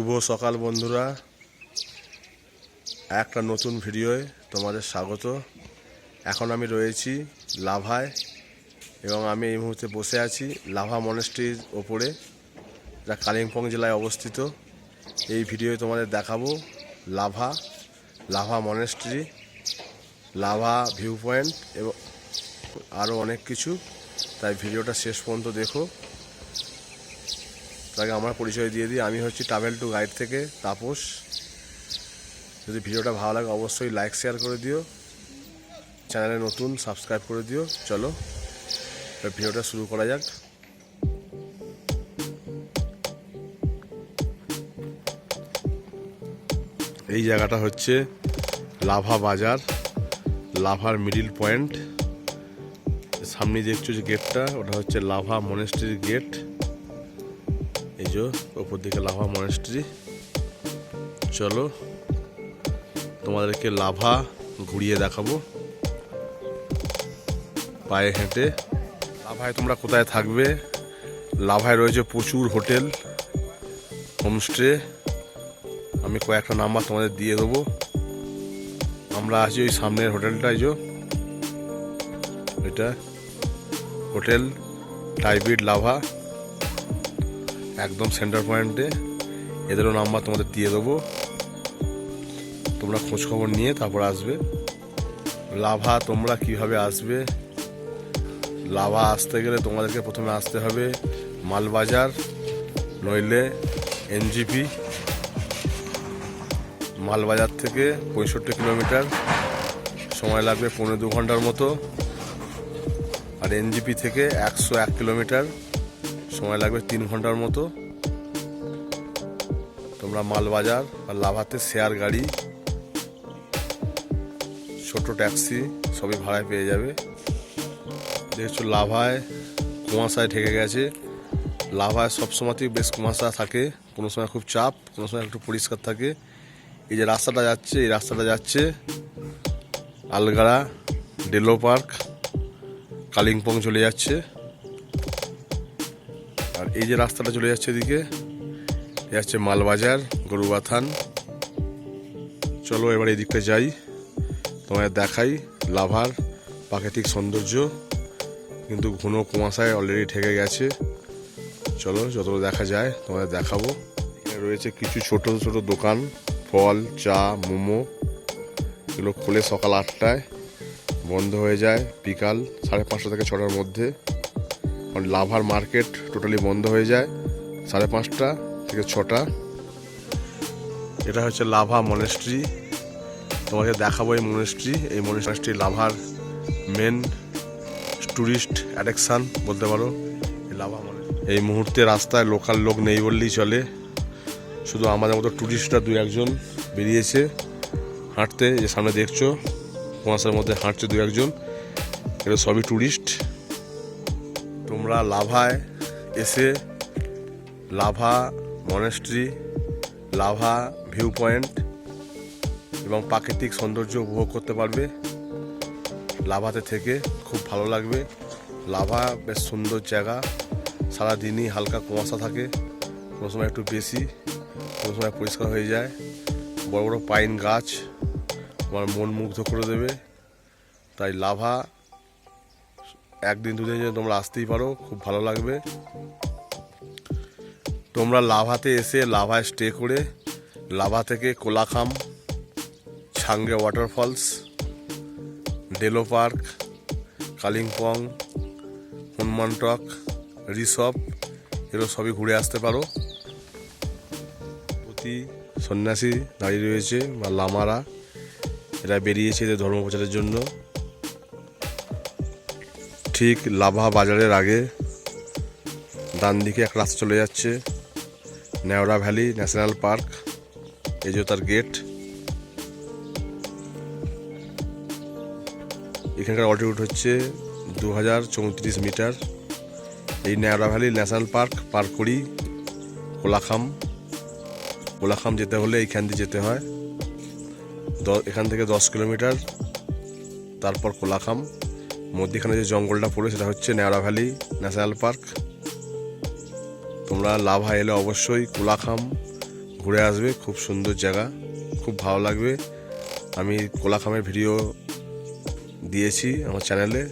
শুভ সকাল বন্ধুরা। একটা নতুন ভিডিওয় তোমাদের স্বাগত। এখন আমি রয়েছি লাভায় এবং আমি এই মুহূর্তে বসে আছি লাভা মনেস্ট্রির ওপরে, যা কালিম্পং জেলায় অবস্থিত। এই ভিডিওয় তোমাদের দেখাবো Lava Lava monastery, Lava view point এবং আরও অনেক কিছু। তাই ভিডিওটা শেষ পর্যন্ত দেখো। তাকে আমার পরিচয় দিয়ে দিই। আমি হচ্ছি ট্রাভেল টু গাইড থেকে তাপস। যদি ভিডিওটা ভালো লাগে, অবশ্যই লাইক শেয়ার করে দিও। চ্যানেলে নতুন সাবস্ক্রাইব করে দিও। চলো ভিডিওটা শুরু করা যাক। এই জায়গাটা হচ্ছে লাভা বাজার। লাভার মিডিল পয়েন্ট। সামনে দেখছ যে গেটটা, ওটা হচ্ছে লাভা মনেস্ট্রির গেট। যে ওপর দিকে লাভা মনেস্ট্রি চলো, তোমাদেরকে লাভা ঘুরিয়ে দেখাবো। পায়ে হেঁটে। লাভায় তোমরা কোথায় থাকবে? লাভায় রয়েছে প্রচুর হোটেল হোমস্টে আমি কয়েকটা নাম্বার তোমাদের দিয়ে দেবো। আমরা আছি ওই সামনের হোটেলটাই যে। এটা হোটেল, টাইবিড লাভা। একদম সেন্টার পয়েন্টে এদেরও নাম্বার তোমাদের দিয়ে দেবো। তোমরা খোঁজখবর নিয়ে তারপর আসবে। লাভা, তোমরা কীভাবে আসবে? লাভা আসতে গেলে তোমাদেরকে প্রথমে আসতে হবে মালবাজার, নইলে এনজিপি। মালবাজার থেকে পঁয়ষট্টি কিলোমিটার। সময় লাগবে পনেরো দু ঘণ্টার মতো। আর এনজিপি থেকে একশো এক কিলোমিটার। সময় লাগবে তিন ঘণ্টার মতো। তোমরা মালবাজার আর লাভাতে শেয়ার গাড়ি, ছোট ট্যাক্সি সবই ভাড়ায় পেয়ে যাবে। দেখছ লাভায় কুয়াশায় ঢেকে গেছে। লাভায় সবসময়তেই বেশ কুয়াশা থাকে। কোনো সময় খুব চাপ, কোনো সময় একটু পরিষ্কার থাকে। এই যে রাস্তাটা যাচ্ছে, এই রাস্তাটা যাচ্ছে। আলগাড়া, ডেলো পার্ক, কালিম্পং চলে যাচ্ছে। এই যে রাস্তাটা চলে যাচ্ছে এদিকে এ যাচ্ছে মালবাজার, গরুবাথান। চলো এবার এই দিকটা যাই, তোমায় দেখাই লাভার প্রাকৃতিক সৌন্দর্য। কিন্তু ঘন কুয়াশায় অলরেডি ঠেকে গেছে। চলো যতটা দেখা যায় তোমাদের দেখাবো। রয়েছে কিছু ছোট ছোট দোকান, ফল, চা, মোমো। এগুলো খোলে সকাল আটটায়, বন্ধ হয়ে যায় বিকাল সাড়ে পাঁচটা থেকে ছটার মধ্যে। লাভার মার্কেট টোটালি বন্ধ হয়ে যায়, সাড়ে পাঁচটা থেকে ছটা। এটা হচ্ছে লাভা মনেস্ট্রি। তোমাকে দেখাবো এই মনেস্ট্রি। এই মনেস্ট্রি লাভার মেন ট্যুরিস্ট অ্যাট্রাকশান বলতে পারো। লাভা মনে এই মুহূর্তে রাস্তায় লোকাল লোক নেই বললেই চলে। শুধু আমাদের মতো ট্যুরিস্টরা দু একজন বেরিয়েছে হাঁটতে, যে সামনে দেখছ, কুয়াশার মধ্যে হাঁটছে দু একজন। এগুলো সবই ট্যুরিস্ট তোমরা লাভায় এসে Lava monastery, Lava view point এবং প্রাকৃতিক সৌন্দর্য উপভোগ করতে পারবে। লাভাতে থেকে খুব ভালো লাগবে। লাভা বেশ সুন্দর জায়গা। সারাদিনই হালকা কুয়াশা থাকে। কোনো সময় একটু বেশি, কোনো সময় পরিষ্কার হয়ে যায়। বড় বড় পাইন গাছ আমার মন মুগ্ধ করে দেবে। তাই লাভা একদিন দুদিন জন্য তোমরা আসতেই পারো, খুব ভালো লাগবে। তোমরা লাভাতে এসে, লাভায় স্টে করে, লাভা থেকে কোলাখাম ছাঙ্গে ওয়াটারফলস, ডেলো পার্ক, কালিম্পং হনুমানটক রিসপ, এগুলো সবই ঘুরে আসতে পারো। প্রতি সন্ন্যাসী দাঁড়িয়ে রয়েছে বা লামারা, এরা বেরিয়েছে এদের ধর্ম প্রচারের জন্য। ঠিক লাভা বাজারের আগে ডান দিকে এক রাস্তা চলে যাচ্ছে নেওড়া ভ্যালি ন্যাশনাল পার্ক, এই যে তার গেট। এখানকার অল্টিটিউড হচ্ছে দু হাজার চৌত্রিশ মিটার। এই নেওড়া ভ্যালি ন্যাশনাল পার্ক পার করি কোলাখাম। কোলাখাম যেতে হলে এইখান দিয়ে যেতে হয়। এখান থেকে দশ কিলোমিটার, তারপর কোলাখাম। মধ্যখানে যে জঙ্গলটা পড়ে, সেটা হচ্ছে নেওড়া ভ্যালি ন্যাশনাল পার্ক। তোমরা লাভা এলে অবশ্যই কোলাখাম ঘুরে আসবে, খুব সুন্দর জায়গা, খুব ভালো লাগবে। আমি কোলাখামের ভিডিও দিয়েছি আমার চ্যানেলে,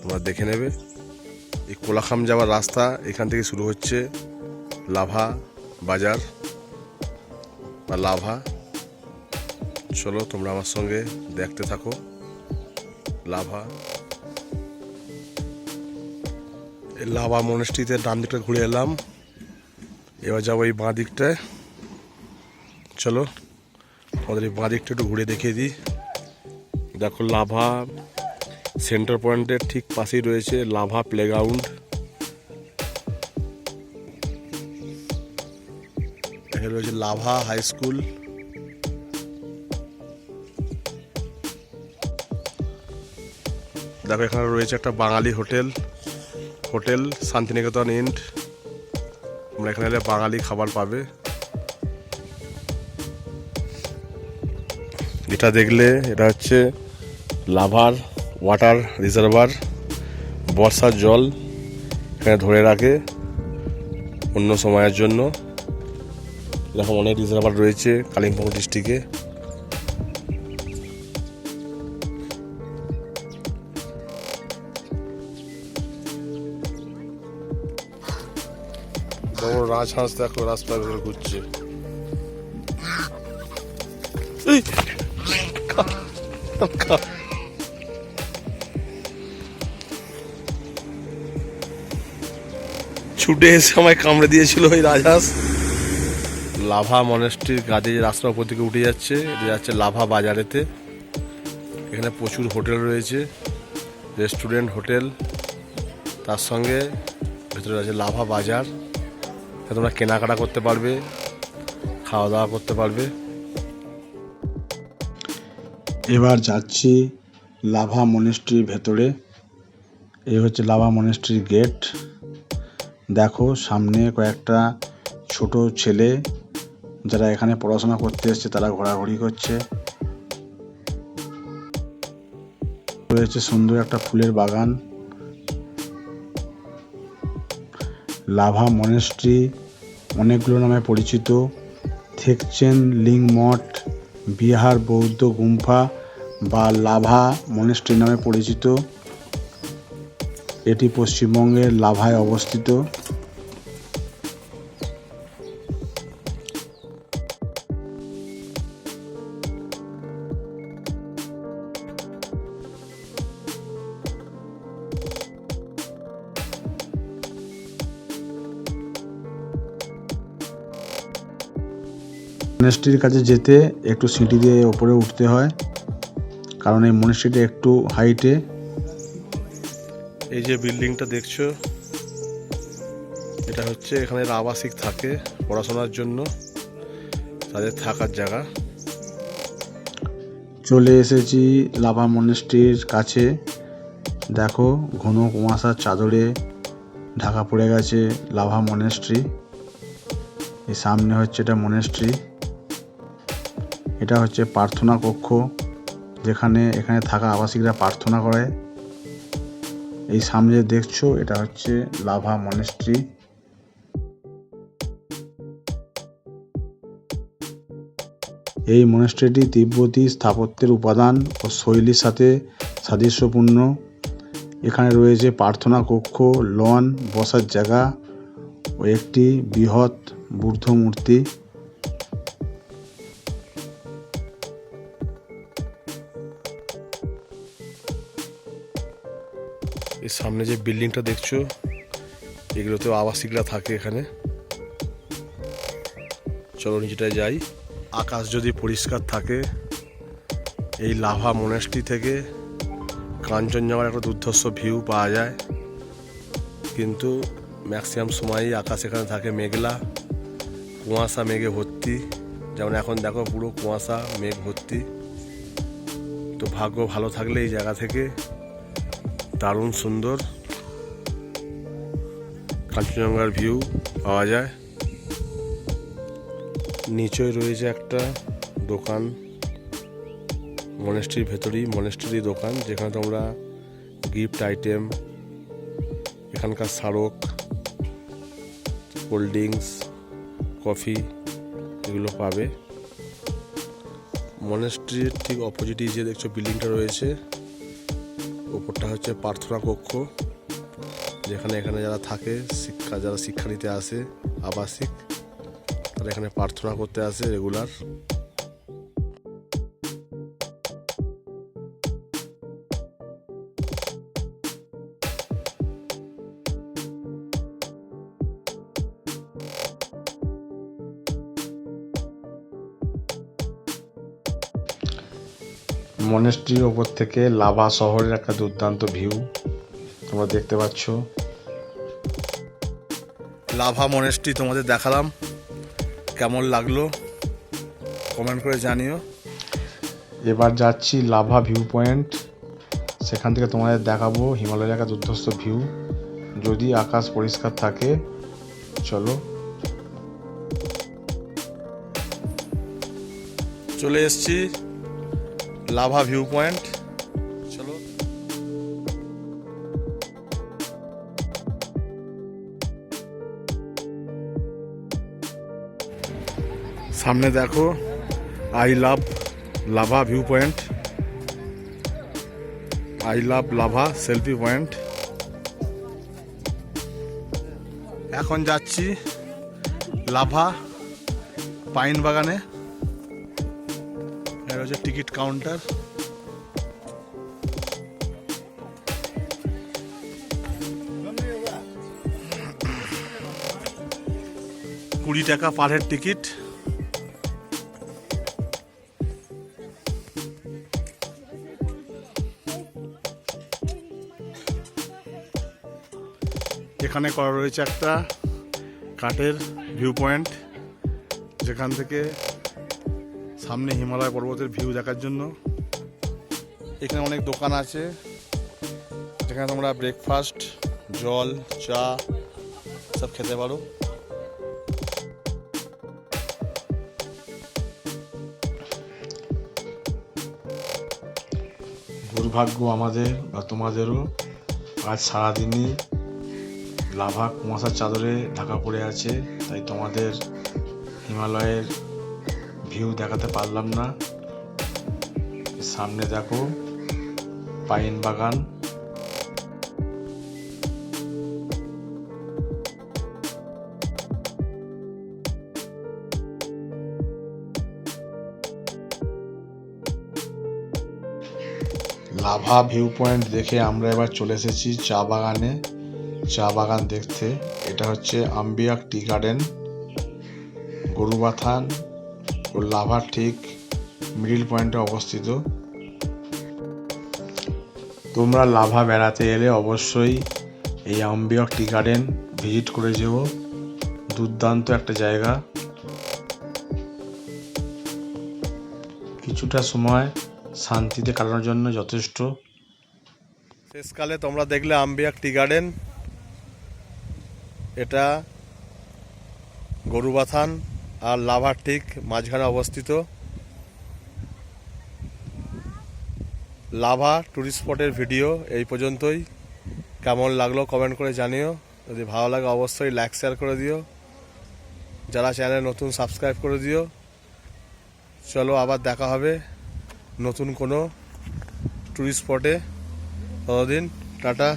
তোমরা দেখে নেবে। এই কোলাখাম যাওয়ার রাস্তা এখান থেকে শুরু হচ্ছে লাভা বাজার বা লাভা। চলো তোমরা আমার সঙ্গে দেখতে থাকো, লাভা লাভা মনেস্ট্রিতে ডান দিকটা ঘুরে এলাম। এবার যাব এই বাঁ দিকটায়। চলো আমাদের এই বাঁ দিকটা একটু ঘুরে দেখিয়ে দিই। দেখো লাভা সেন্টার পয়েন্টের ঠিক পাশেই রয়েছে লাভা প্লেগ্রাউন্ড। এখানে রয়েছে লাভা হাই স্কুল। দেখো এখানে রয়েছে একটা বাঙালি হোটেল। হোটেল, শান্তিনিকেতন ইন্ড তোমরা এখানে এলে বাঙালি খাবার পাবে। এটা দেখলে এটা হচ্ছে লাভার ওয়াটার রিজার্ভার। বর্ষার জল এখানে ধরে রাখে অন্য সময়ের জন্য। এরকম অনেক রিজার্ভার রয়েছে কালিম্পং ডিস্ট্রিক্টে বড় রাজহাঁস দেখো রাস্তার ভিতরে ঘুরছে। ছুটে এসে আমায় কামড়ে দিয়েছিল ওই রাজহাঁস। লাভা মনেস্ট্রির গাছে যে রাস্তার উপর থেকে উঠে যাচ্ছে এটা যাচ্ছে লাভা বাজারেতে। এখানে প্রচুর হোটেল রয়েছে রেস্টুরেন্ট হোটেল। তার সঙ্গে ভেতরে আছে লাভা বাজার। তোমরা কেনাকাটা করতে পারবে খাওয়া দাওয়া করতে পারবে। এবার যাচ্ছি লাভা মনেস্ট্রির ভেতরে। এই হচ্ছে লাভা মনেস্ট্রির গেট। দেখো, সামনে কয়েকটা ছোট ছেলে যারা এখানে পড়াশোনা করতে এসছে, তারা ঘোরাঘুরি করছে। রয়েছে সুন্দর একটা ফুলের বাগান। লাভা মনেস্ট্রি অনেকগুলো নামে পরিচিত। থেকচেন লিং মঠ বিহার, বৌদ্ধ, গুম্ফা বা লাভা মনেস্ট্রি নামে পরিচিত। এটি পশ্চিমবঙ্গের লাভায় অবস্থিত। মনেস্ট্রির কাছে যেতে একটু সিঁড়ি দিয়ে ওপরে উঠতে হয় কারণ এই মনেস্ট্রিটা একটু হাইটে এই যে বিল্ডিংটা দেখছ এটা হচ্ছে এখানে আবাসিক থাকে পড়াশোনার জন্য তাদের থাকার জায়গা। চলে এসেছি লাভা মনেস্ট্রির কাছে। দেখো ঘন কুয়াশার চাদরে ঢাকা পড়ে গেছে লাভা মনেস্ট্রি এই সামনে হচ্ছে এটা মনেস্ট্রি এটা হচ্ছে প্রার্থনা কক্ষ, যেখানে এখানে থাকা আবাসিকরা প্রার্থনা করে। এই সামনে দেখছ, এটা হচ্ছে লাভা মনেস্ট্রি এই মনেস্ট্রিটি তিব্বতী স্থাপত্যের উপাদান ও শৈলীর সাথে সাদৃশ্যপূর্ণ। এখানে রয়েছে প্রার্থনা কক্ষ, লন, বসার জায়গা ও একটি বৃহৎ বুদ্ধ মূর্তি সামনে যে বিল্ডিংটা দেখছ, এগুলোতেও আবাসিকরা থাকে এখানে। চলো নিচেটায় যাই। আকাশ যদি পরিষ্কার থাকে, এই লাভা মনেস্ট্রি থেকে কাঞ্চনজঙ্ঘার একটা দুর্ধর্ষ ভিউ পাওয়া যায়। কিন্তু ম্যাক্সিমাম সময়ই আকাশ এখানে থাকে মেঘলা, কুয়াশা, মেঘে ভর্তি। যেমন এখন দেখো পুরো কুয়াশা, মেঘ ভর্তি। তো ভাগ্য ভালো থাকলে এই জায়গা থেকে দারুণ সুন্দর। কাঞ্চনজঙ্ঘার ভিউ পাওয়া যায়। নিচয় রয়েছে একটা দোকান। মনেস্ট্রির ভেতরেই মনেস্ট্রির দোকান, যেখানে তোমরা গিফট আইটেম এখানকার স্মারক কোল্ড ড্রিঙ্কস কফি এগুলো পাবে। মনেস্ট্রির ঠিক অপোজিটে যে দেখছ বিল্ডিংটা রয়েছে ওপরটা হচ্ছে প্রার্থনা কক্ষ, যেখানে এখানে যারা থাকে, শিক্ষা, যারা শিক্ষা নিতে আসে আবাসিক, তারা এখানে প্রার্থনা করতে আসে রেগুলার। মনেস্ট্রির ওপর থেকে লাভা শহরের একটা দুর্দান্ত ভিউ। তোমরা দেখতে পাচ্ছ। লাভা মনেস্ট্রি তোমাদের দেখালাম। কেমন লাগল? কমেন্ট করে জানিও। এবার যাচ্ছি লাভা ভিউ পয়েন্ট সেখান থেকে তোমাদের দেখাবো হিমালয়ের একটা দুর্ধস্ত ভিউ। যদি আকাশ পরিষ্কার থাকে চলো। চলে এসেছি। Lava view point. চলো। সামনে দেখো I love Lava view point. I love Lava selfie point. এখন যাচ্ছি লাভা পাইন বাগানে হচ্ছে টিকিট কাউন্টার। কুড়ি টাকা পার হেড টিকিট এখানে করা রয়েছে একটা কাঠের ভিউ পয়েন্ট যেখান থেকে সামনে হিমালয় পর্বতের ভিউ দেখার জন্য। এখানে অনেক দোকান আছে। যেখানে তোমরা ব্রেকফাস্ট জল, চা সব খেতে পারো। দুর্ভাগ্য আমাদের বা তোমাদেরও আজ সারাদিনই লাভা কুয়াশার চাদরে ঢাকা পড়ে আছে, তাই তোমাদের হিমালয়ের ভিউ দেখাতে পারলাম না। সামনে দেখো, পাইন বাগান। লাভা ভিউ পয়েন্ট দেখে আমরা এবার চলে এসেছি চা বাগানে। চা বাগান দেখতে, এটা হচ্ছে আম্বিয়াক টি গার্ডেন। গরুবাথান ও লাভার ঠিক মিডিল পয়েন্টে অবস্থিত। তোমরা লাভা বেড়াতে এলে অবশ্যই এই আম্বিয়ক টি গার্ডেন ভিজিট করে যেও। দুর্দান্ত একটা জায়গা। কিছুটা সময় শান্তিতে কাটানোর জন্য যথেষ্ট। শেষকালে তোমরা দেখলে আম্বিয়াক টি গার্ডেন। এটা গরুবাথান। আর লাভার ঠিক মাঝখানে অবস্থিত। লাভা টুরিস্ট স্পটের ভিডিও এই পর্যন্তই। কেমন লাগল কমেন্ট করে জানিও। যদি ভালো লাগে অবশ্যই লাইক শেয়ার করে দিও। যারা চ্যানেল নতুন সাবস্ক্রাইব করে দিও। চলো আবার দেখা হবে নতুন কোনো টুরিস্ট স্পটে ততদিন টাটা।